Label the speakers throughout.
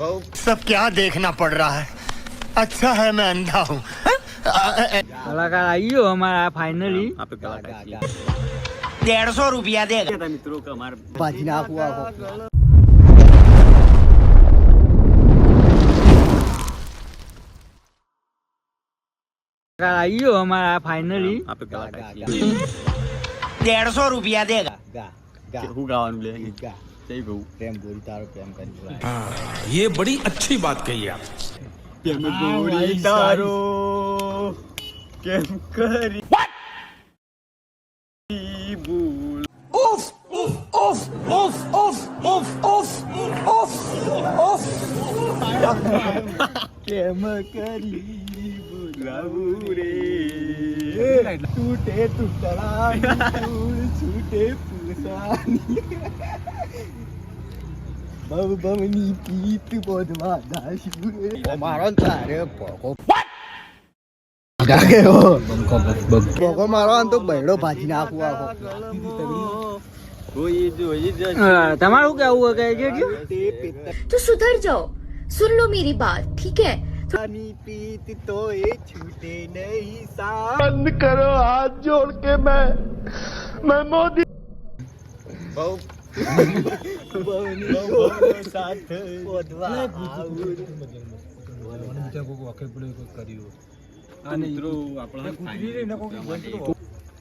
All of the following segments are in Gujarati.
Speaker 1: सब क्या देखना पड़ रहा है? अच्छा है मैं अंधा हूँ।
Speaker 2: कलाकार आई
Speaker 3: हो हमारा फाइनली
Speaker 1: डेढ़ सौ रुपया
Speaker 4: दे
Speaker 2: मित्रों का हुआ हो। आई
Speaker 3: हो हमारा फाइनली
Speaker 1: डेढ़ सौ रुपया देगा
Speaker 3: જય ગૌ
Speaker 4: પ્રેમ ગોરી તારો પ્રેમ કરી બોલાય.
Speaker 5: ये बड़ी अच्छी बात कही आप
Speaker 3: કેમ ગોરી તારો કેમ કરી ભૂલ
Speaker 4: કેમ કરી
Speaker 3: ભૂલાવું રે
Speaker 4: તૂટે તૂટડા છૂટે Baba baba ni pipi pode lá dar segura. O marão cara, pô. What? Gagueou. Pô, marão tu beiro ભાજી નાખું આખો.
Speaker 2: તમારું કેવું હોય કે જે
Speaker 4: તો
Speaker 6: સુધર જાઓ સુન લો મેરી બાત ઠીક હે
Speaker 4: પાણી પીત તો એ છૂટે નહીં સા બંધ કરો હાથ જોડ કે મેં મેં મોદી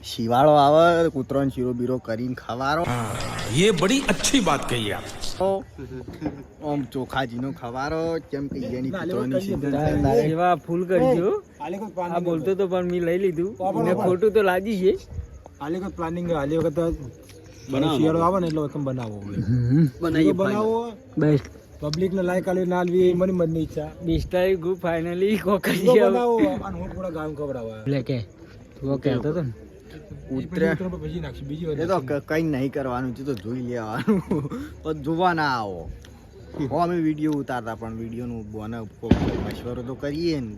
Speaker 4: શિવાળો આવે કૂતરો શીરો બીરો કરીને ખવારો.
Speaker 5: એ બડી અચ્છી વાત કહી આપ
Speaker 4: ઓમ ચોખાજી નો ખવારો કેમ કે એની કૂતરોની સિદ્ધતા
Speaker 2: એવા ફૂલ કરજો. આ બોલતો તો પણ મેં લઈ લીધું. ને ખોટું તો લાગી છે.
Speaker 7: આલે કોઈ પ્લાનિંગ આલે વખત શિયાળો આવે ને એટલે વખત બનાવો બનાવો
Speaker 2: બેસ્ટ.
Speaker 7: પબ્લિક ને લાઈક આલી ના આલવી મને મનની ઈચ્છા.
Speaker 2: બિસ્ટારી ગુ ફાઇનલી કોકરી
Speaker 7: બનાવો અને હું થોડા ગામ ખવડાવવા.
Speaker 2: લે કે તું કહેતો તો
Speaker 4: ઉતરે તો કઈ નહીં કરવાનું છે તો જોઈ લેવાનું. પણ જોવા ના આવો. હો અમે વીડિયો ઉતારતા પણ વીડિયો નું બને મશવરો તો કરીએ ને.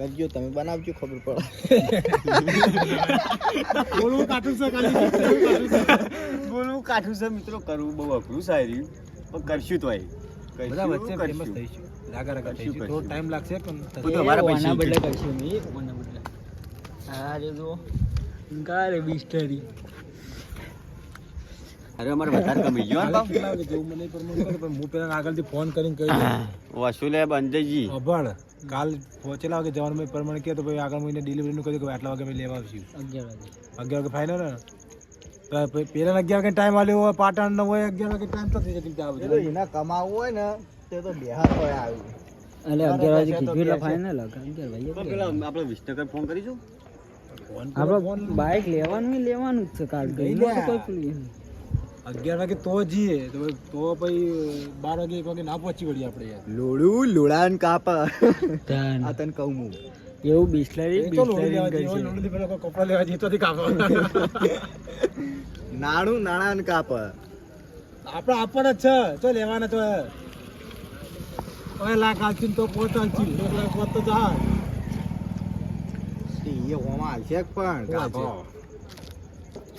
Speaker 4: કરજો તમે બનાવજો ખબર પડે.
Speaker 7: બોલવું કાઠું છે
Speaker 3: બોલવું કાઠું છે મિત્રો કરવું બહુ અઘરું સારી રહ્યું. પણ કરશું તો
Speaker 7: બધા વચ્ચે ફેમસ થઈશું. રાગા રાગા થઈશું. થોડો ટાઈમ લાગશે પણ
Speaker 3: તો
Speaker 2: એ
Speaker 3: પૈસે
Speaker 2: બદલે કરશું. નહીં ઓના બદલે. આ રે જો કારે બિસ્ટારી
Speaker 3: અરે અમારે વધારે કમાઈ ગયો
Speaker 7: મને પણ હું પેલા આગળથી ફોન કરીને કહી દઉં.
Speaker 3: વસુલે બંધજી
Speaker 7: અભણ કાલ પહોંચેલા વાગે જવાનું મેં પ્રમાણે કહે તો ભાઈ આગળ મહિને ડિલિવરીનું કહ્યું કે આટલા વાગે મેં લેવા આવશું.
Speaker 2: અગિયાર વાગે.
Speaker 7: અગિયાર વાગે ફાઇનલ ને? પછી પેલા અગિયાર વાગે ટાઈમ આવ્યો હોય પાટણ નો હોય અગિયાર વાગે ટાઈમ તો થઈ
Speaker 4: જતી એના કમાવું હોય ને તે તો બિહાર હોય આવ્યું
Speaker 2: એટલે અગિયાર વાગે કીધું એટલે ફાઇનલ અગિયાર વાગે
Speaker 3: પેલા આપણે વિસનગર ફોન કરીશું?
Speaker 2: આપણે બાઇક લેવાનું લેવાનું જ છે
Speaker 7: કાર્ડ
Speaker 2: ગઈ કોઈ.
Speaker 7: અગિયાર વાગે તો જઈએ. તો પછી- તો પછી બાર વાગે એક વાગે ના પહોંચી વળીએ આપણે
Speaker 4: લોડું લોડાન કાપ. આ
Speaker 2: તાન.
Speaker 4: કહું હું.
Speaker 2: એવું બિસ્લરી બિસ્લરી
Speaker 7: કોઈ લેવા જઈએ તો થી કાપવા
Speaker 4: નાણું નાણાં કાપા.
Speaker 7: આપણે આપવાના જ છે. તો લેવાના તો. હવે લાખ આલથી તો પોત આલથી એક લાખ પોત તો જા
Speaker 4: એ હોમાં હાલશે પણ. કાપો.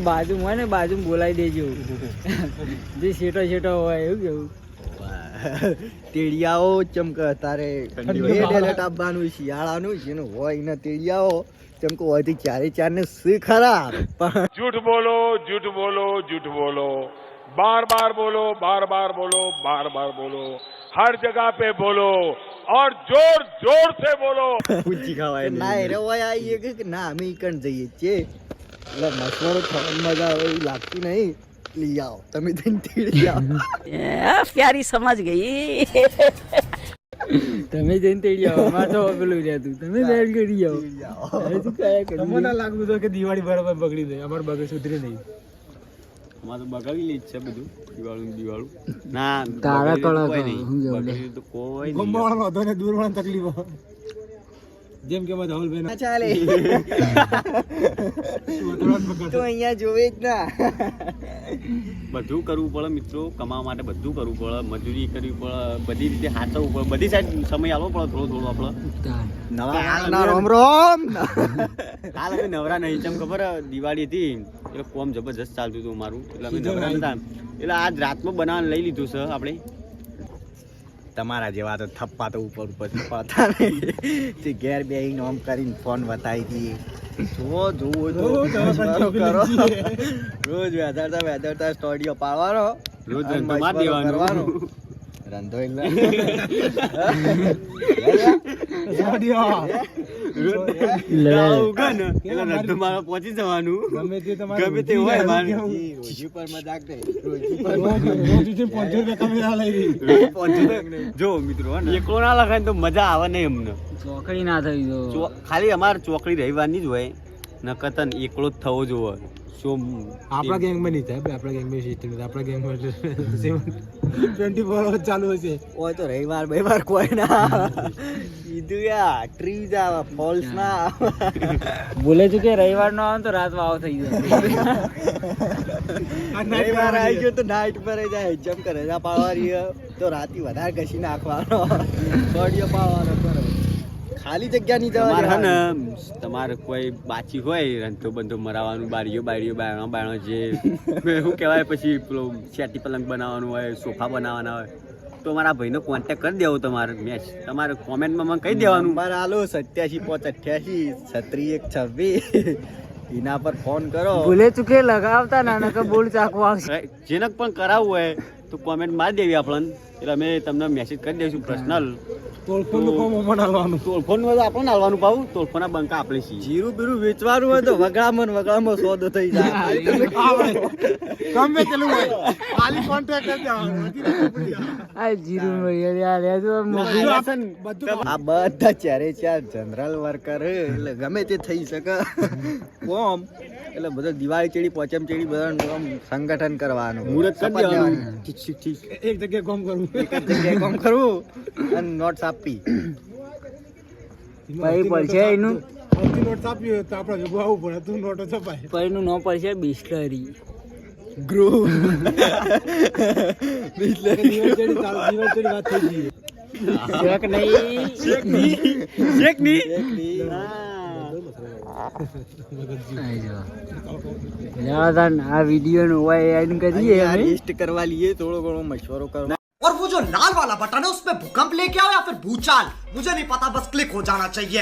Speaker 2: બાજુ બોલાવી દેજો. જે શેટો શેટો હોય એવું કેવું
Speaker 4: તેડિયાઓ ચમક તારે આપવાનું શિયાળાનું છે હોય ને તેડિયાઓ ચમકો હોય. તો ચારે ચાર ને ખરા. પણ
Speaker 5: જૂઠ બોલો જૂઠ બોલો જૂઠ બોલો. बार बार बोलो बार बार बोलो बार बार बोलो हर जगह पे बोलो और जोर जोर से बोलो
Speaker 3: પૂંચી ખાવાય
Speaker 4: ના એરે હોય આવીએ કે કે ના અમે ઈકણ જઈએ છીએ એટલે મસવાડો ખાવાની મજા આવે એવું લાગતું નહીં લઈ આવો તમે થઈને તેડી આવો
Speaker 8: प्यारी समझ गई
Speaker 2: તમે જઈને તેડી આવો અમારે તો પેલું રહેતું તમે બેન કરી આવો
Speaker 4: તેડી આવો
Speaker 2: હવે તું કયા કરી
Speaker 7: તમને ના લાગતું હતું કે દિવાળી બરાબર બગડી ગઈ અમારે બગડી સુધરી નહીં
Speaker 3: અમારે તો બગાડેલી જ છે બધું દિવાળું દિવાળું. ના
Speaker 2: તારા કળા
Speaker 3: તો કોઈ
Speaker 7: તકલીફો. જેમ કે બધા ધવલભાઈ
Speaker 4: ના ચાલે. તો અહીંયા જોવે જ ના.
Speaker 3: બધું કરવું પડે મિત્રો કમાવા માટે બધું કરવું પડે મજૂરી કરવી પડે બધી રીતે હાચવવું પડે. બધી સાઈડ સમય આવવો પડે થોડો થોડો આપણે
Speaker 4: નવા રોમ રોમ.
Speaker 3: હાલ અમે નવરા નહીં ચમ ખબર દિવાળી હતી. એટલે કોમ જબરજસ્ત ચાલતું હતું મારું એટલે અમે નવરા નતા. એટલે આજ રાતમાં બનાવવાનું લઈ લીધું છે આપણે.
Speaker 4: તમારા જેવા તો થપ્પા તો ઉપર ઉપર થપ્પાતા નહીં તે ઘેર બેહીને ઓમ કરીને ફોન બતાવી દઈએ જુઓ જુઓ
Speaker 7: જુઓ, તમે
Speaker 4: મશવરો
Speaker 7: પણ
Speaker 4: કરો? રોજ વેધરતા વેધરતા સ્ટોડિયો પાડવાનો.
Speaker 3: રોજ માર દેવાનો.
Speaker 4: કરવાનો. રંધો એટલે
Speaker 3: મારો પહોંચી જવાનું.
Speaker 7: ગમે તે તમારે
Speaker 3: ગમે તે હોય મારે.
Speaker 4: રોજી પર મજાક નહીં.
Speaker 3: જો મિત્રો હે ને, એકલો ના લખાય ને તો મજા આવે નહીં અમને
Speaker 2: ચોકડી ના થઈ
Speaker 3: ખાલી અમારે ચોકડી રહેવાની જ હોય. નકર તને એકલો જ થવો જોવે સોમ
Speaker 7: આપણા ગેંગમાં નહીં થાય આપણા ગેંગમાં સિસ્ટમ આપણા ગેંગમાં ટ્વેન્ટી ફોર અવર ચાલુ હશે.
Speaker 4: ઓય તો રવિવાર બવિવાર કોઈ ના. કીધું યા ટ્રીઝ આવે ફોલ્સ ના
Speaker 2: બોલે છે કે રવિવાર નો આવે ને તો રાત વાવ થઈ જાય
Speaker 4: રવિવાર આવી ગયો તો નાઇટ પર જાય જેમ કરે રજા પાડવાની તો રાતી વધારે ઘસી નાખવાનો. બોડીઓ પાડવાનો બરોબર. ખાલી જગ્યા નહીં
Speaker 3: તમારે હે ને તમારે કોઈ બાચી હોય રંધો બંધો મરાવાનું બારીઓ બારીઓ બાયણો બાયણો જે શું કહેવાય પછી પેલો શેટી પલંગ બનાવવાનું હોય સોફા બનાવવાના હોય તો મારા ભાઈનો કોન્ટેક્ટ કરી દેવો તમારે મેચ તમારે કોમેન્ટમાં મને કહી દેવાનું.
Speaker 4: નંબર હાલો સત્યાસી પાંચ અઠ્યાસી છત્રી એક છવ્વીસ. એના પર ફોન કરો.
Speaker 2: ભૂલે ચૂકે લગાવતા નાના બોલ ચાકવા આવશે.
Speaker 3: જેને પણ કરાવવું હોય તો કોમેન્ટ મારી દેવી આપણને. એટલે અમે તમને મેસેજ કરી દઈશું પર્સનલ
Speaker 7: તોલફોનનું કામ અમને આલવાનું.
Speaker 3: તોલફોન હોય આપણને હાલવાનું પાવું તોલફોનના બંકા આપણે છીએ.
Speaker 4: જીરું બીરું વેચવાનું હોય તો વગડામાં વગડામાં સોદો થઈ જાય.
Speaker 7: ગમે હોય. ખાલી
Speaker 2: આ જીરું યાર
Speaker 7: બધું
Speaker 4: આ બધા ચારે ચાર જનરલ વર્કર એટલે ગમે તે થઈ શકે. કોમ. એટલે બધા દિવાળી ચેડી પોચમ ચેડી બધા સંગઠન કરવાનું.
Speaker 3: મુહૂર્ત કરી દેવાનું. ઠીક ઠીક ઠીક.
Speaker 7: એક જગ્યાએ કામ કરવું.
Speaker 4: એક જગ્યાએ કામ કરવું અને નોટ્સ આપી
Speaker 2: પછી પડશે એનું?
Speaker 7: અડધી નોટ આપી હોય તો આપણે ભેગું આવવું પડે. તું નોટો છપાય.
Speaker 2: પછી એનું ન પડશે બિસ્લરી.
Speaker 4: ગ્રુપ.
Speaker 7: બિસ્લરી દિવાળી ચડી વાત થઈ ગઈ.
Speaker 2: શેક નહીં.
Speaker 3: શેકની
Speaker 2: જવાદાન આ વિડીયો નું હોય એન્ડ કરીએ અમે
Speaker 4: લિસ્ટ કરવા લઈએ થોડો ઘણો મશવરો કરવા
Speaker 1: और वो जो लाल वाला बटन है उसमें भूकंप लेके आओ या फिर भूचाल मुझे नहीं पता बस क्लिक हो जाना चाहिए